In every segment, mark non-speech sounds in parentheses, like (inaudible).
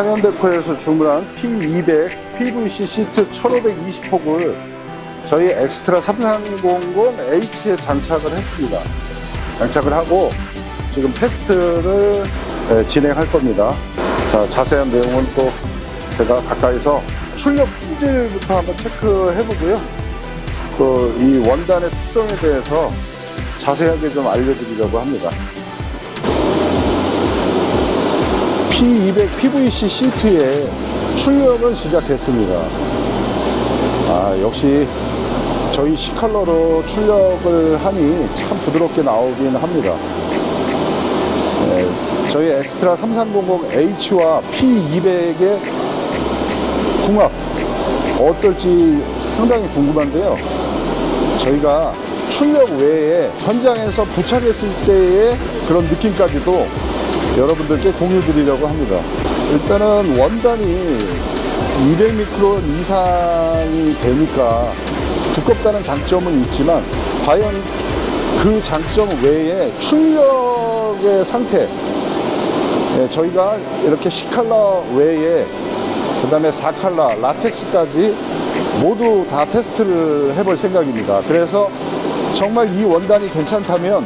창현데코에서 주문한 P200 PVC 시트 1520폭을 저희 엑스트라 3300H에 장착을 했습니다. 장착을 하고 지금 테스트를 예, 진행할 겁니다. 자, 자세한 내용은 또 제가 가까이서 출력 품질부터 한번 체크해 보고요. 또 이 원단의 특성에 대해서 자세하게 좀 알려드리려고 합니다. P200 PVC 시트에 출력을 시작했습니다. 아, 역시 저희 C컬러로 출력을 하니 참 부드럽게 나오긴 합니다. 네, 저희 엑스트라 3300H와 P200의 궁합 어떨지 상당히 궁금한데요. 저희가 출력 외에 현장에서 부착했을 때의 그런 느낌까지도 여러분들께 공유 드리려고 합니다. 일단은 원단이 200미크론 이상이 되니까 두껍다는 장점은 있지만 과연 그 장점 외에 출력의 상태 예, 저희가 이렇게 C컬러 외에 그 다음에 4칼라 라텍스까지 모두 다 테스트를 해볼 생각입니다. 그래서 정말 이 원단이 괜찮다면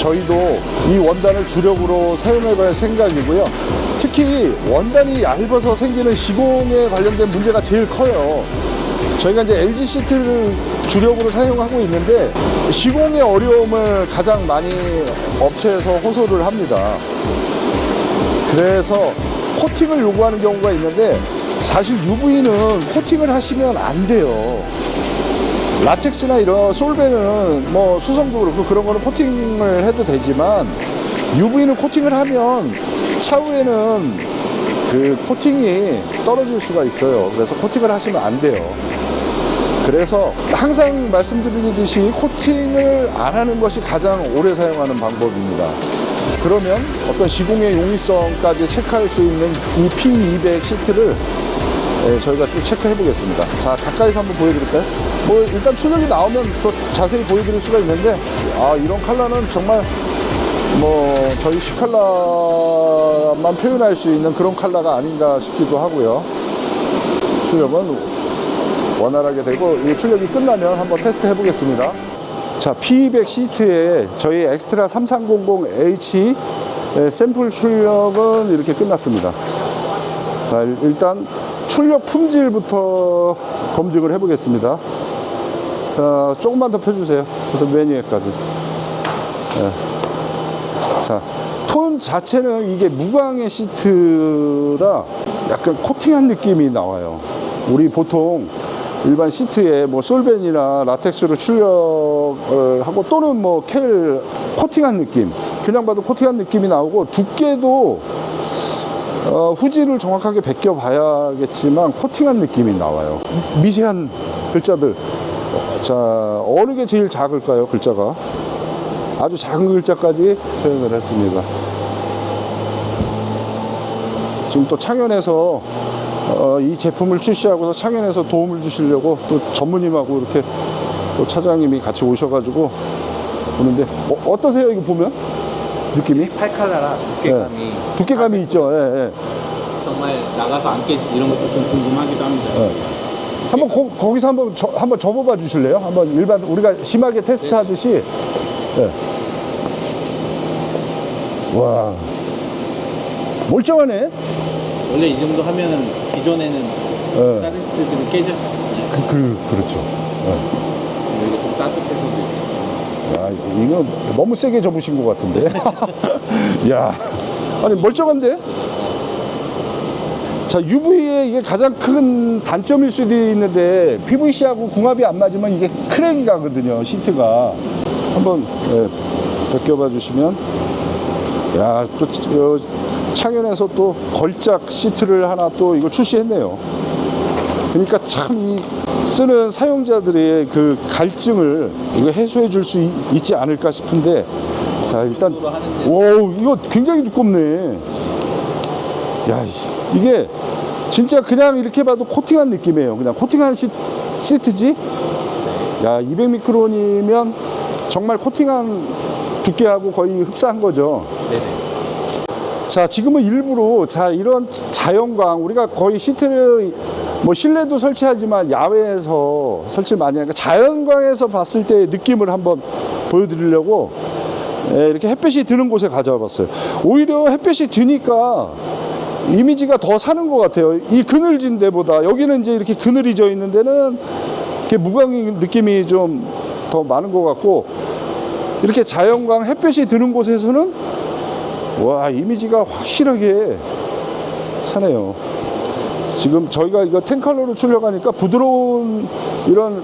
저희도 이 원단을 주력으로 사용해 볼 생각이고요. 특히 원단이 얇아서 생기는 시공에 관련된 문제가 제일 커요. 저희가 이제 LG 시트를 주력으로 사용하고 있는데 시공의 어려움을 가장 많이 업체에서 호소를 합니다. 그래서 코팅을 요구하는 경우가 있는데 사실 UV는 코팅을 하시면 안 돼요. 라텍스나 이런 솔베는 뭐 수성도 그렇고 그런 거는 코팅을 해도 되지만 UV는 코팅을 하면 차후에는 그 코팅이 떨어질 수가 있어요. 그래서 코팅을 하시면 안 돼요. 그래서 항상 말씀드리듯이 코팅을 안 하는 것이 가장 오래 사용하는 방법입니다. 그러면 어떤 시공의 용이성까지 체크할 수 있는 이 P200 시트를 예, 저희가 쭉 체크해 보겠습니다. 자, 가까이서 한번 보여드릴까요? 뭐, 일단 출력이 나오면 또 자세히 보여드릴 수가 있는데, 아, 이런 컬러는 정말 뭐, 저희 C컬러만 표현할 수 있는 그런 컬러가 아닌가 싶기도 하고요. 출력은 원활하게 되고, 이 출력이 끝나면 한번 테스트 해 보겠습니다. 자, P200 시트에 저희 엑스트라 3300H 샘플 출력은 이렇게 끝났습니다. 자, 일단 출력 품질부터 검증을 해보겠습니다. 자, 조금만 더 펴주세요. 그래서 맨 위에까지. 예. 자, 톤 자체는 이게 무광의 시트라 약간 코팅한 느낌이 나와요. 우리 보통 일반 시트에 뭐 솔벤이나 라텍스로 출력을 하고 또는 뭐 켈 코팅한 느낌. 그냥 봐도 코팅한 느낌이 나오고 두께도 어, 후지를 정확하게 베껴 봐야겠지만 코팅한 느낌이 나와요. 미세한 글자들. 자, 어느 게 제일 작을까요, 글자가? 아주 작은 글자까지 표현을 했습니다. 지금 또 창현에서 어, 이 제품을 출시하고서 창현에서 도움을 주시려고 또 전무님하고 이렇게 또 차장님이 같이 오셔가지고 오는데 어, 어떠세요, 이거 보면? 느낌이? 팔칼라라 두께감이 두께감이 있죠. 예, 예. 정말 나가서 안 깨지 이런 것도 좀 궁금하기도 합니다. 네. 한번 거, 기서 한번 저, 한번 접어봐 주실래요? 한번 일반 우리가 심하게 테스트 하듯이. 네. 와 멀쩡하네. 원래 이 정도 하면은 기존에는 네. 다른 시트들이 깨졌었거든요. 그, 그 그렇죠. 여기가 좀 따뜻해서. 야 이거 너무 세게 접으신 것 같은데. (laughs) 야 아니 멀쩡한데. 자 UV의 이게 가장 큰 단점일 수도 있는데 PVC하고 궁합이 안 맞으면 이게 크랙이 가거든요 시트가. 한번 예, 벗겨봐 주시면. 야또 창현에서 또 걸작 시트를 하나 또 이거 출시했네요. 그러니까 참 이 쓰는 사용자들의 그 갈증을 이거 해소해 줄 수 있지 않을까 싶은데. 자 일단 오 이거 굉장히 두껍네. 야 이- 이게 진짜 그냥 이렇게 봐도 코팅한 느낌이에요 그냥 코팅한 시, 시트지 야 200미크론이면 정말 코팅한 두께하고 거의 흡사한 거죠 네네. 자 지금은 일부러 자 이런 자연광 우리가 거의 시트를 뭐 실내도 설치하지만 야외에서 설치를 많이 하니까 자연광에서 봤을 때의 느낌을 한번 보여드리려고 예, 이렇게 햇볕이 드는 곳에 가져와 봤어요. 오히려 햇볕이 드니까 이미지가 더 사는 것 같아요. 이 그늘진 데보다 여기는 이제 이렇게 그늘이 져 있는 데는 이렇게 무광 느낌이 좀 더 많은 것 같고 이렇게 자연광 햇볕이 드는 곳에서는 와 이미지가 확실하게 사네요. 지금 저희가 이거 텐컬러로 출력하니까 부드러운 이런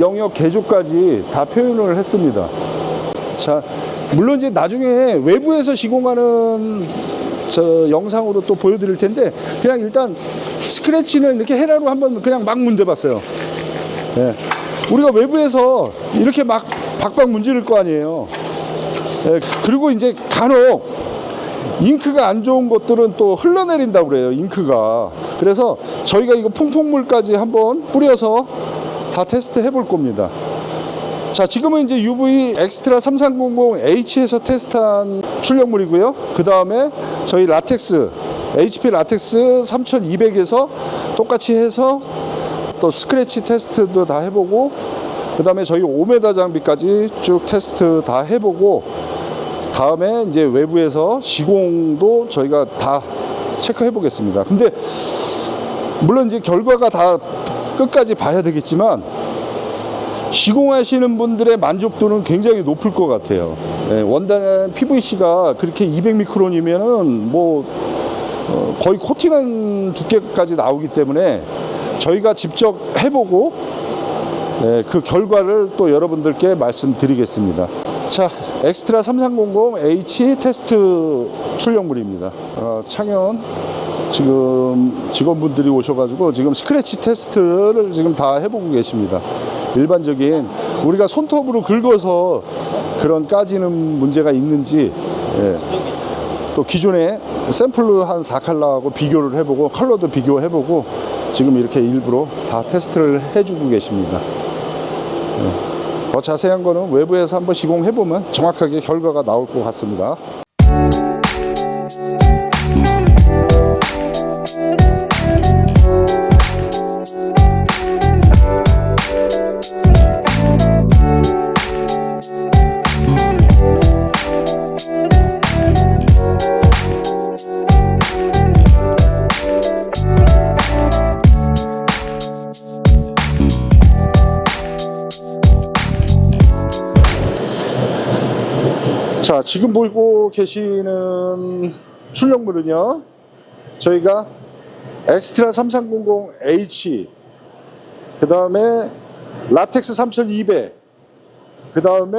영역 개조까지 다 표현을 했습니다. 자, 물론 이제 나중에 외부에서 시공하는 저 영상으로 또 보여드릴 텐데 그냥 일단 스크래치는 이렇게 헤라로 한번 그냥 막 문대봤어요. 예. 우리가 외부에서 이렇게 막 박박 문지를 거 아니에요. 예, 그리고 이제 간혹 잉크가 안 좋은 것들은 또 흘러내린다고 그래요. 잉크가. 그래서 저희가 이거 퐁퐁물까지 한번 뿌려서 다 테스트 해볼 겁니다. 자, 지금은 이제 UV 엑스트라 3300H에서 테스트한 출력물이고요. 그 다음에 저희 라텍스, HP 라텍스 3200에서 똑같이 해서 또 스크래치 테스트도 다 해보고, 그 다음에 저희 5m 장비까지 쭉 테스트 다 해보고, 다음에 이제 외부에서 시공도 저희가 다 체크해 보겠습니다. 근데 물론 이제 결과가 다 끝까지 봐야 되겠지만 시공하시는 분들의 만족도는 굉장히 높을 것 같아요. 예, 원단 PVC가 그렇게 200미크론이면은 뭐 어, 거의 코팅한 두께까지 나오기 때문에 저희가 직접 해보고 예, 그 결과를 또 여러분들께 말씀드리겠습니다. 자, 엑스트라 3300H 테스트 출력물입니다. 어, 창현 지금 직원분들이 오셔가지고 지금 스크래치 테스트를 지금 다 해보고 계십니다. 일반적인 우리가 손톱으로 긁어서 그런 까지는 문제가 있는지 예, 또 기존에 샘플로 한 4칼라하고 비교를 해보고 컬러도 비교해보고 지금 이렇게 일부러 다 테스트를 해주고 계십니다. 더 자세한 거는 외부에서 한번 시공해보면 정확하게 결과가 나올 것 같습니다. 자, 지금 보고 계시는 출력물은요, 저희가 엑스트라 3300H, 그 다음에 라텍스 3200, 그 다음에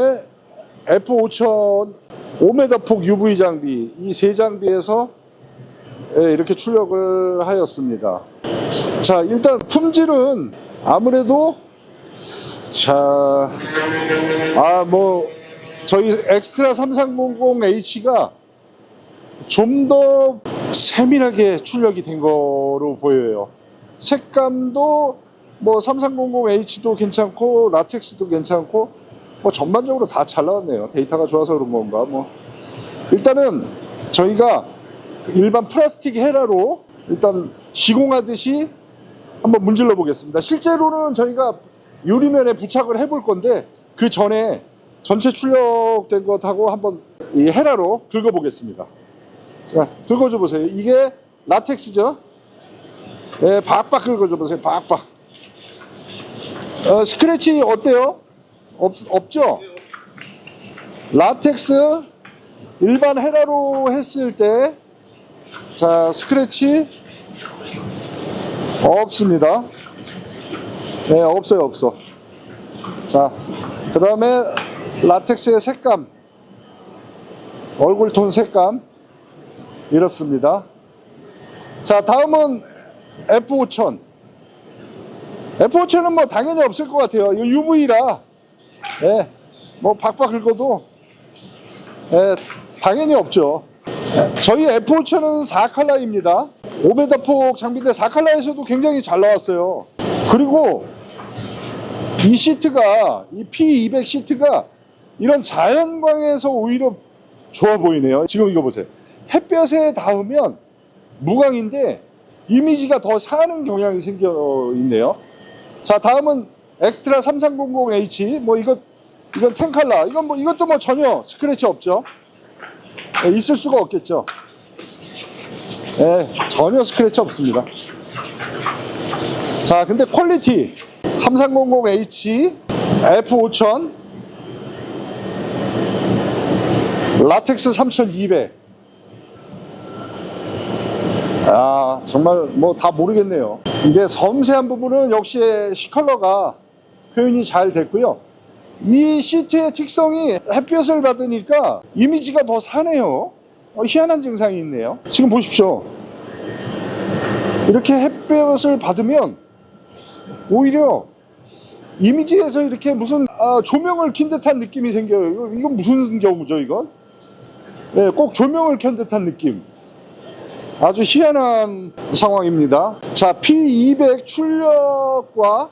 F5000 5m 폭 UV 장비, 이 세 장비에서 예, 이렇게 출력을 하였습니다. 자, 일단 품질은 아무래도 자, 아, 뭐, 저희 엑스트라 3300H가 좀 더 세밀하게 출력이 된 거로 보여요. 색감도 뭐 3300H도 괜찮고 라텍스도 괜찮고 뭐 전반적으로 다 잘 나왔네요. 데이터가 좋아서 그런 건가 뭐. 일단은 저희가 일반 플라스틱 헤라로 일단 시공하듯이 한번 문질러 보겠습니다. 실제로는 저희가 유리면에 부착을 해볼 건데 그 전에 전체 출력된 것하고 한번 이 헤라로 긁어보겠습니다. 자, 긁어줘 보세요. 이게 라텍스죠? 예, 박박 긁어줘 보세요. 박박. 어, 스크래치 어때요? 없, 없죠? 라텍스 일반 헤라로 했을 때, 자, 스크래치 없습니다. 네, 없어요, 없어. 자, 그 다음에 라텍스의 색감, 얼굴 톤 색감, 이렇습니다. 자, 다음은 F5000. F5000은 뭐 당연히 없을 것 같아요. 이거 UV라, 예, 뭐 박박 긁어도, 예, 당연히 없죠. 저희 F5000은 4칼라입니다. 5m 폭 장비인데 4칼라에서도 굉장히 잘 나왔어요. 그리고 이 시트가 이 P200 시트가 이런 자연광에서 오히려 좋아 보이네요. 지금 이거 보세요. 햇볕에 닿으면 무광인데 이미지가 더 사는 경향이 생겨 있네요. 자, 다음은 엑스트라 3300H. 뭐 이것 이건 텐칼라. 이건 뭐 이것도 뭐 전혀 스크래치 없죠. 예, 있을 수가 없겠죠. 예, 전혀 스크래치 없습니다. 자, 근데 퀄리티 3300H F5000 라텍스 3200 아 정말 뭐 다 모르겠네요. 이게 섬세한 부분은 역시 C컬러가 표현이 잘 됐고요. 이 시트의 특성이 햇볕을 받으니까 이미지가 더 사네요. 어, 희한한 증상이 있네요. 지금 보십시오. 이렇게 햇볕을 받으면 오히려 이미지에서 이렇게 무슨 아, 조명을 킨 듯한 느낌이 생겨요. 이건 무슨 경우죠 이건 네, 꼭 조명을 켠 듯한 느낌. 아주 희한한 상황입니다. 자, P200 출력과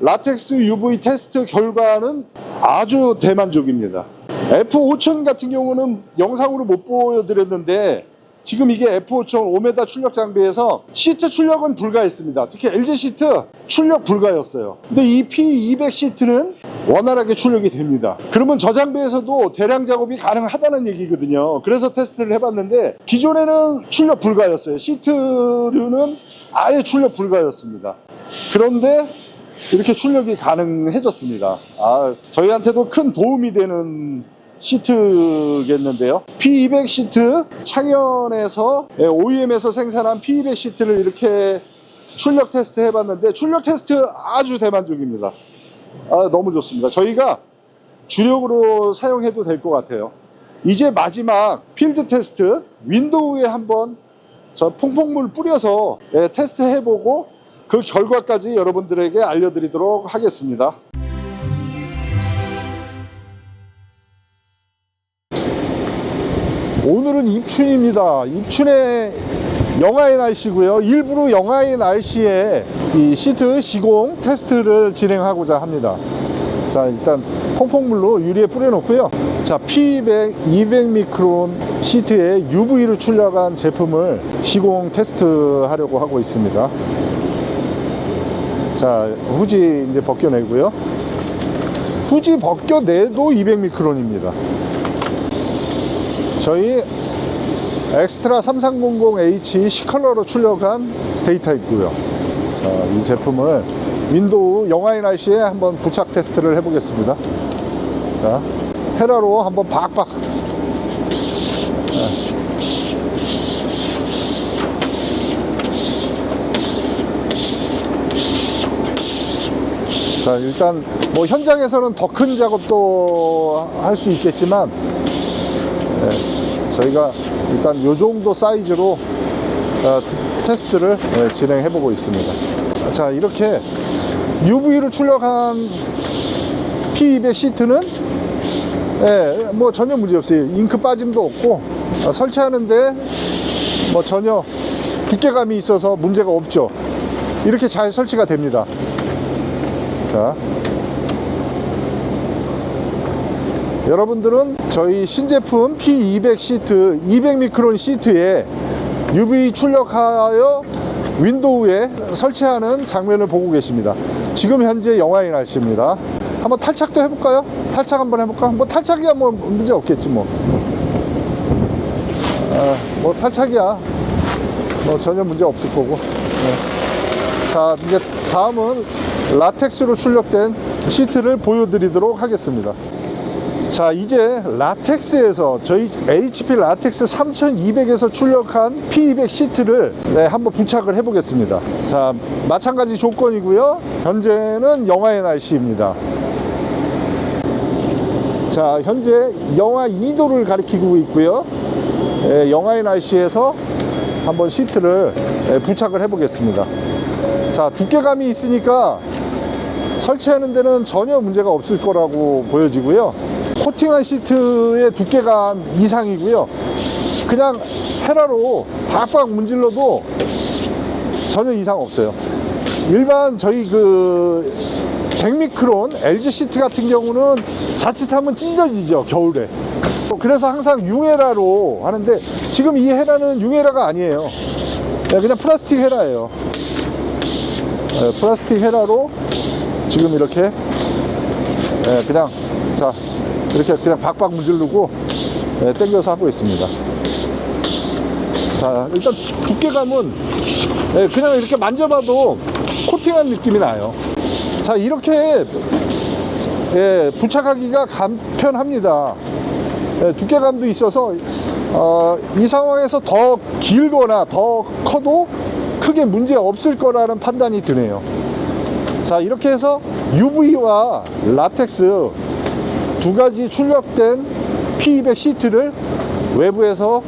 라텍스 UV 테스트 결과는 아주 대만족입니다. F5000 같은 경우는 영상으로 못 보여드렸는데 지금 이게 F5000 5m 출력 장비에서 시트 출력은 불가했습니다. 특히 LG 시트 출력 불가였어요. 근데 이 P200 시트는 원활하게 출력이 됩니다. 그러면 저 장비에서도 대량 작업이 가능하다는 얘기거든요. 그래서 테스트를 해봤는데 기존에는 출력 불가였어요. 시트류는 아예 출력 불가였습니다. 그런데 이렇게 출력이 가능해졌습니다. 아, 저희한테도 큰 도움이 되는 시트겠는데요. P200 시트 창현에서 예, OEM에서 생산한 P200 시트를 이렇게 출력 테스트 해봤는데 출력 테스트 아주 대만족입니다. 아, 너무 좋습니다. 저희가 주력으로 사용해도 될 것 같아요. 이제 마지막 필드 테스트 윈도우에 한번 저 퐁퐁물 뿌려서 예, 테스트 해보고 그 결과까지 여러분들에게 알려드리도록 하겠습니다. 오늘은 입춘입니다. 입춘의 영하의 날씨고요. 일부러 영하의 날씨에 이 시트 시공 테스트를 진행하고자 합니다. 자, 일단 퐁퐁물로 유리에 뿌려놓고요. 자, P200, 200 미크론 시트에 UV로 출력한 제품을 시공 테스트 하려고 하고 있습니다. 자, 후지 이제 벗겨내고요. 후지 벗겨내도 200 미크론입니다. 저희 엑스트라 3300H C컬러로 출력한 데이터 있고요. 자, 이 제품을 윈도우 영하의 날씨에 한번 부착 테스트를 해보겠습니다. 자, 헤라로 한번 박박. 자, 일단 뭐 현장에서는 더 큰 작업도 할 수 있겠지만 저희가 일단 이 정도 사이즈로 어, 트- 테스트를 예, 진행해 보고 있습니다. 자 이렇게 UV로 출력한 P200 시트는 예, 뭐 전혀 문제 없어요. 잉크 빠짐도 없고 어, 설치하는데 뭐 전혀 두께감이 있어서 문제가 없죠. 이렇게 잘 설치가 됩니다. 자. 여러분들은 저희 신제품 P200 시트 200미크론 시트에 UV 출력하여 윈도우에 설치하는 장면을 보고 계십니다. 지금 현재 영하의 날씨입니다. 한번 탈착도 해볼까요? 탈착 한번 해볼까? 뭐 탈착이야 뭐 문제 없겠지 뭐. 아, 뭐 탈착이야. 뭐 전혀 문제 없을 거고. 네. 자 이제 다음은 라텍스로 출력된 시트를 보여드리도록 하겠습니다. 자 이제 라텍스에서 저희 HP 라텍스 3200에서 출력한 P200 시트를 네, 한번 부착을 해 보겠습니다. 자 마찬가지 조건이고요. 현재는 영하의 날씨입니다. 자 현재 영하 2도를 가리키고 있고요. 예, 영하의 날씨에서 한번 시트를 예, 부착을 해 보겠습니다. 자 두께감이 있으니까 설치하는 데는 전혀 문제가 없을 거라고 보여지고요. 코팅한 시트의 두께감 이상이고요. 그냥 헤라로 박박 문질러도 전혀 이상 없어요. 일반 저희 그 100미크론 LG 시트 같은 경우는 자칫하면 찢어지죠 겨울에. 그래서 항상 융헤라로 하는데 지금 이 헤라는 융헤라가 아니에요. 네, 그냥 플라스틱 헤라예요. 네, 플라스틱 헤라로 지금 이렇게 네, 그냥 자 이렇게 그냥 박박 문지르고 네, 당겨서 하고 있습니다. 자 일단 두께감은 네, 그냥 이렇게 만져봐도 코팅한 느낌이 나요. 자 이렇게 예, 부착하기가 간편합니다. 예, 두께감도 있어서 어, 이 상황에서 더 길거나 더 커도 크게 문제 없을 거라는 판단이 드네요. 자 이렇게 해서 UV와 라텍스 두 가지 출력된 P200 시트를 외부에서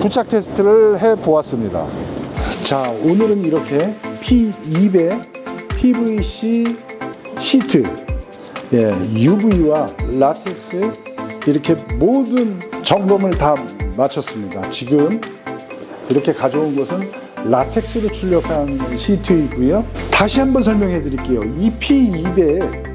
부착 테스트를 해 보았습니다. 자 오늘은 이렇게 P200 PVC 시트 예, UV와 라텍스 이렇게 모든 점검을 다 마쳤습니다. 지금 이렇게 가져온 것은 라텍스로 출력한 시트이고요. 다시 한번 설명해 드릴게요. 이 P200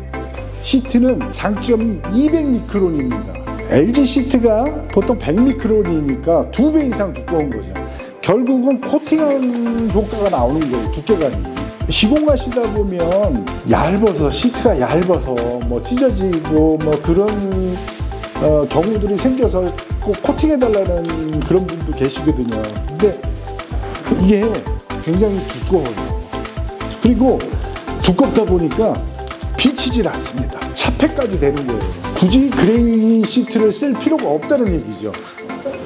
시트는 장점이 200미크론입니다. LG 시트가 보통 100미크론이니까 두배 이상 두꺼운 거죠. 결국은 코팅한 효과가 나오는 거예요. 두께감이. 시공 하시다 보면 얇아서 시트가 얇아서 뭐 찢어지고 뭐 그런 어, 경우들이 생겨서 꼭 코팅해 달라는 그런 분도 계시거든요. 근데 이게 굉장히 두꺼워요. 그리고 두껍다 보니까 비치질 않습니다. 차폐까지 되는 거예요. 굳이 그레인 시트를 쓸 필요가 없다는 얘기죠.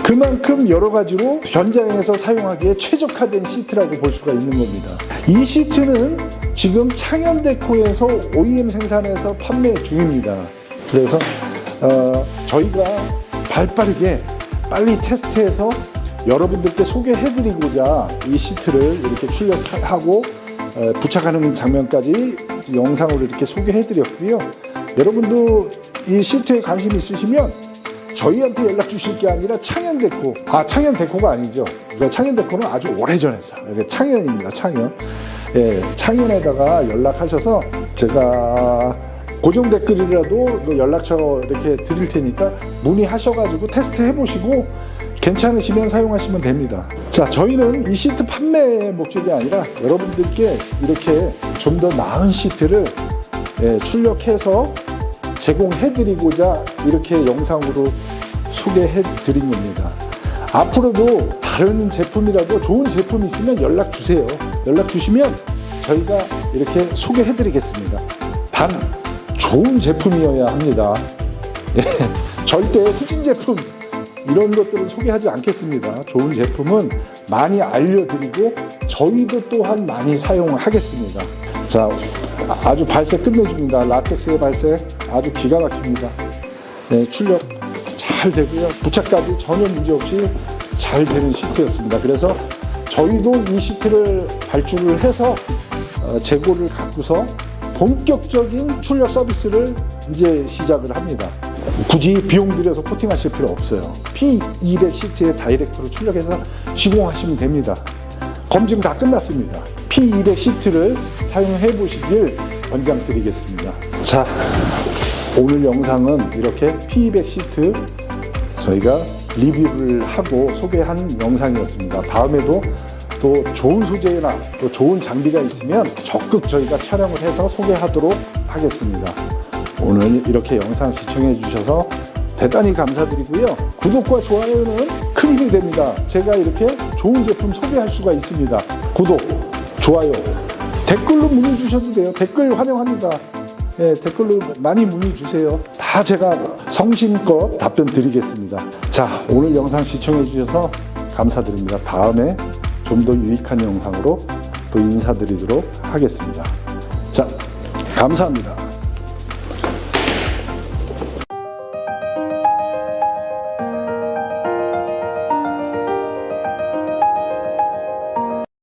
그만큼 여러 가지로 현장에서 사용하기에 최적화된 시트라고 볼 수가 있는 겁니다. 이 시트는 지금 창현데코에서 OEM 생산해서 판매 중입니다. 그래서 어, 저희가 발 빠르게 빨리 테스트해서 여러분들께 소개해드리고자 이 시트를 이렇게 출력하고 어, 부착하는 장면까지 영상으로 이렇게 소개해드렸고요. 여러분도 이 시트에 관심 있으시면 저희한테 연락 주실 게 아니라 창현데코 아 창현데코가 아니죠 그러니까 창현데코는 아주 오래전에 했어요 창현입니다 창현 예, 창현에다가 연락하셔서 제가 고정 댓글이라도 또 연락처 이렇게 드릴 테니까 문의하셔가지고 테스트 해보시고 괜찮으시면 사용하시면 됩니다. 자, 저희는 이 시트 판매 목적이 아니라 여러분들께 이렇게 좀 더 나은 시트를 예, 출력해서 제공해 드리고자 이렇게 영상으로 소개해 드린 겁니다. 앞으로도 다른 제품이라도 좋은 제품 있으면 연락 주세요. 연락 주시면 저희가 이렇게 소개해 드리겠습니다. 단 좋은 제품이어야 합니다. 예, 절대 후진 제품 이런 것들은 소개하지 않겠습니다. 좋은 제품은 많이 알려드리고 저희도 또한 많이 사용하겠습니다. 자, 아주 발색 끝내줍니다. 라텍스의 발색 아주 기가 막힙니다. 네, 출력 잘 되고요. 부착까지 전혀 문제 없이 잘 되는 시트였습니다. 그래서 저희도 이 시트를 발주를 해서 어, 재고를 갖고서 본격적인 출력 서비스를 이제 시작을 합니다. 굳이 비용 들여서 코팅하실 필요 없어요. P200 시트에 다이렉트로 출력해서 시공하시면 됩니다. 검증 다 끝났습니다. P200 시트를 사용해 보시길 권장드리겠습니다. 자, 오늘 영상은 이렇게 P200 시트 저희가 리뷰를 하고 소개한 영상이었습니다. 다음에도 또 좋은 소재나 또 좋은 장비가 있으면 적극 저희가 촬영을 해서 소개하도록 하겠습니다. 오늘 이렇게 영상 시청해 주셔서 대단히 감사드리고요. 구독과 좋아요는 큰 힘이 됩니다. 제가 이렇게 좋은 제품 소개할 수가 있습니다. 구독, 좋아요, 댓글로 문의 주셔도 돼요. 댓글 환영합니다. 예, 댓글로 많이 문의 주세요. 다 제가 성심껏 답변 드리겠습니다. 자, 오늘 영상 시청해 주셔서 감사드립니다. 다음에 좀 더 유익한 영상으로 또 인사드리도록 하겠습니다. 자, 감사합니다.